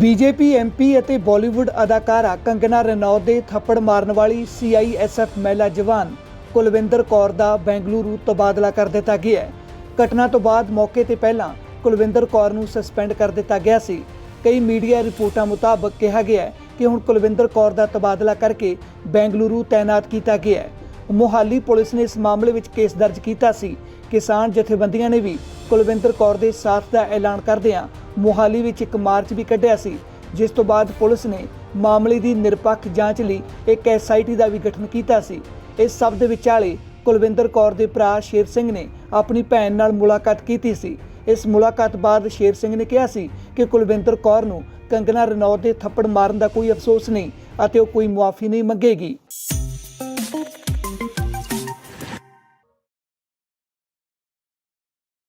BJP MP ਅਤੇ ਬਾਲੀਵੁੱਡ ਅਦਾਕਾਰਾ ਕੰਗਨਾ ਰਣੌਤ ਦੇ ਥੱਪੜ ਮਾਰਨ ਵਾਲੀ ਸੀਆਈਐਸਐਫ ਮਹਿਲਾ ਜਵਾਨ ਕੁਲਵਿੰਦਰ ਕੌਰ ਦਾ ਬੈਂਗਲੁਰੂ ਤਬਾਦਲਾ ਕਰ ਦਿੱਤਾ ਗਿਆ ਹੈ। ਘਟਨਾ ਤੋਂ ਬਾਅਦ ਮੌਕੇ ਤੇ ਪਹਿਲਾਂ ਕੁਲਵਿੰਦਰ ਕੌਰ ਨੂੰ ਸਸਪੈਂਡ ਕਰ ਦਿੱਤਾ ਗਿਆ ਸੀ। ਕਈ ਮੀਡੀਆ ਰਿਪੋਰਟਾਂ ਮੁਤਾਬਕ ਕਿਹਾ ਗਿਆ ਹੈ ਕਿ ਹੁਣ ਕੁਲਵਿੰਦਰ ਕੌਰ ਦਾ ਤਬਾਦਲਾ ਕਰਕੇ ਬੈਂਗਲੁਰੂ ਤਾਇਨਾਤ ਕੀਤਾ ਗਿਆ ਹੈ। ਮੋਹਾਲੀ ਪੁਲਿਸ ਨੇ ਇਸ ਮਾਮਲੇ ਵਿੱਚ ਕੇਸ ਦਰਜ ਕੀਤਾ ਸੀ। ਕਿਸਾਨ ਜਥੇਬੰਦੀਆਂ ਨੇ ਵੀ ਕੁਲਵਿੰਦਰ ਕੌਰ ਦੇ ਸਾਥ ਦਾ ਐਲਾਨ ਕਰਦਿਆਂ ਮੋਹਾਲੀ ਵਿੱਚ ਇੱਕ ਮਾਰਚ ਵੀ ਕੱਢਿਆ ਸੀ, ਜਿਸ ਤੋਂ ਬਾਅਦ ਪੁਲਿਸ ਨੇ ਮਾਮਲੇ ਦੀ ਨਿਰਪੱਖ ਜਾਂਚ ਲਈ ਇੱਕ ਐਸਆਈਟੀ ਦਾ ਵੀ ਗਠਨ ਕੀਤਾ ਸੀ। ਇਸ ਸਭ ਦੇ ਵਿਚਾਲੇ ਕੁਲਵਿੰਦਰ ਕੌਰ ਦੇ ਭਰਾ ਸ਼ੇਰ ਸਿੰਘ ਨੇ ਆਪਣੀ ਭੈਣ ਨਾਲ ਮੁਲਾਕਾਤ ਕੀਤੀ ਸੀ। ਇਸ ਮੁਲਾਕਾਤ ਬਾਅਦ ਸ਼ੇਰ ਸਿੰਘ ਨੇ ਕਿਹਾ ਸੀ ਕਿ ਕੁਲਵਿੰਦਰ ਕੌਰ ਨੂੰ ਕੰਗਨਾ ਰਣੌਤ ਦੇ ਥੱਪੜ ਮਾਰਨ ਦਾ ਕੋਈ ਅਫਸੋਸ ਨਹੀਂ ਅਤੇ ਉਹ ਕੋਈ ਮੁਆਫੀ ਨਹੀਂ ਮੰਗੇਗੀ।